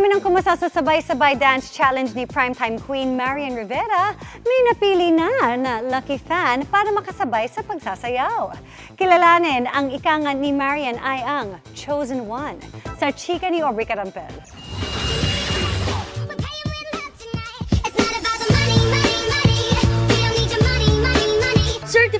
dami ng kumasa sa sabay-sabay dance challenge ni primetime queen Marian Rivera, may napili na na lucky fan para makasabay sa pagsasayaw. Kilalanin ang ikangan ni Marian ay ang Chosen One sa chika ni Aubrey Carampel.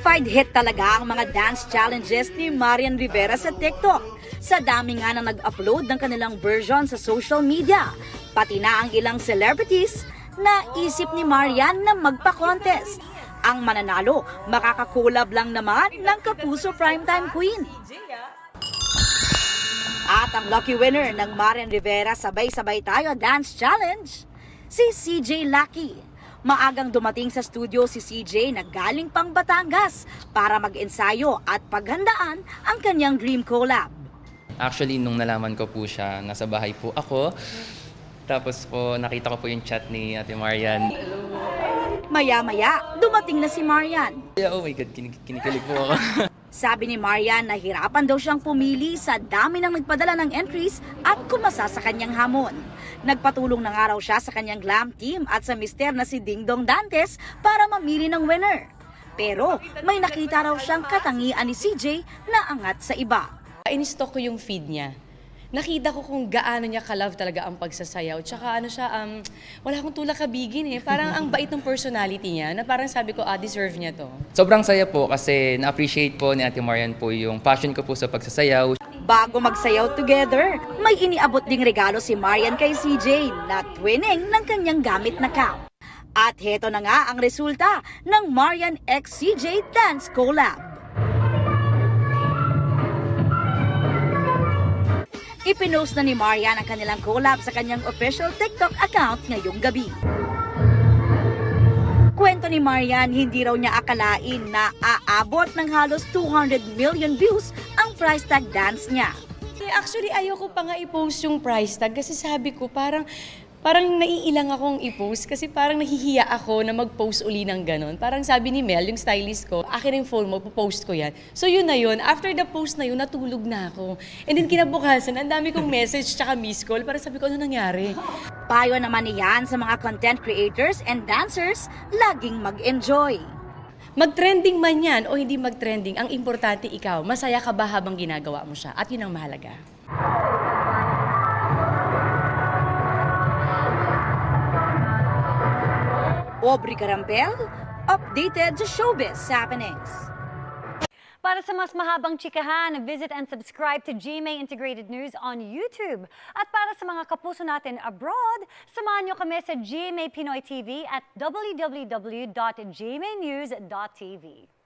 Certified hit talaga ang mga dance challenges ni Marian Rivera sa TikTok. Sa dami nga na nag-upload ng kanilang version sa social media, pati na ang ilang celebrities na isip ni Marian na magpa-contest. Ang mananalo, makakakulab lang naman ng Kapuso Primetime Queen. At ang lucky winner ng Marian Rivera Sabay-Sabay Tayo Dance Challenge, si CJ Lucky. Maagang dumating sa studio si CJ na galing pang Batangas para mag-ensayo at paghandaan ang kanyang dream collab. Actually, nung nalaman ko po siya, nasa bahay po ako. Tapos po, nakita ko po yung chat ni Ate Marian. Maya-maya, dumating na si Marian. Yeah, oh my God, kinikilig po ako. Sabi ni Marian, nahirapan daw siyang pumili sa dami ng nagpadala ng entries at kumasa sa kanyang hamon. Nagpatulong na nga raw siya sa kanyang glam team at sa mister na si Dingdong Dantes para mamili ng winner. Pero may nakita raw siyang katangian ni CJ na angat sa iba. In-stock ko yung feed niya. Nakita ko kung gaano niya ka-love talaga ang pagsasayaw. Tsaka ano siya, um, wala akong tulak kabigin eh. Parang ang bait ng personality niya na parang sabi ko, ah, deserve niya to. Sobrang saya po kasi na-appreciate po ni Ate Marian po yung passion ko po sa pagsasayaw. Bago magsayaw together, may iniabot ding regalo si Marian kay CJ na twinning ng kanyang gamit na cap. At heto na nga ang resulta ng Marian x CJ Dance Collab. Ipinost na ni Marian ang kanilang collab sa kanyang official TikTok account ngayong gabi. Kwento ni Marian, hindi raw niya akalain na aabot ng halos 200 million views ang price tag dance niya. Actually, ayoko pa nga i-post yung price tag kasi sabi ko parang parang naiilang akong i-post kasi parang nahihiya ako na mag-post uli ng ganon. Parang sabi ni Mel, yung stylist ko, akin yung phone mo, post ko yan. So yun na yun. After the post na yun, natulog na ako. And then kinabukasan, ang dami kong message tsaka miss call para sabi ko, ano nangyari? Payo naman niyan sa mga content creators and dancers, laging mag-enjoy. Mag-trending man yan o hindi mag-trending, ang importante ikaw, masaya ka ba habang ginagawa mo siya? At yun ang mahalaga. Aubrey Carampel, updated sa showbiz happenings. Para sa mas mahabang chikahan, visit and subscribe to GMA Integrated News on YouTube. At para sa mga kapuso natin abroad, samahan nyo kami sa GMA Pinoy TV at www.gmanews.tv.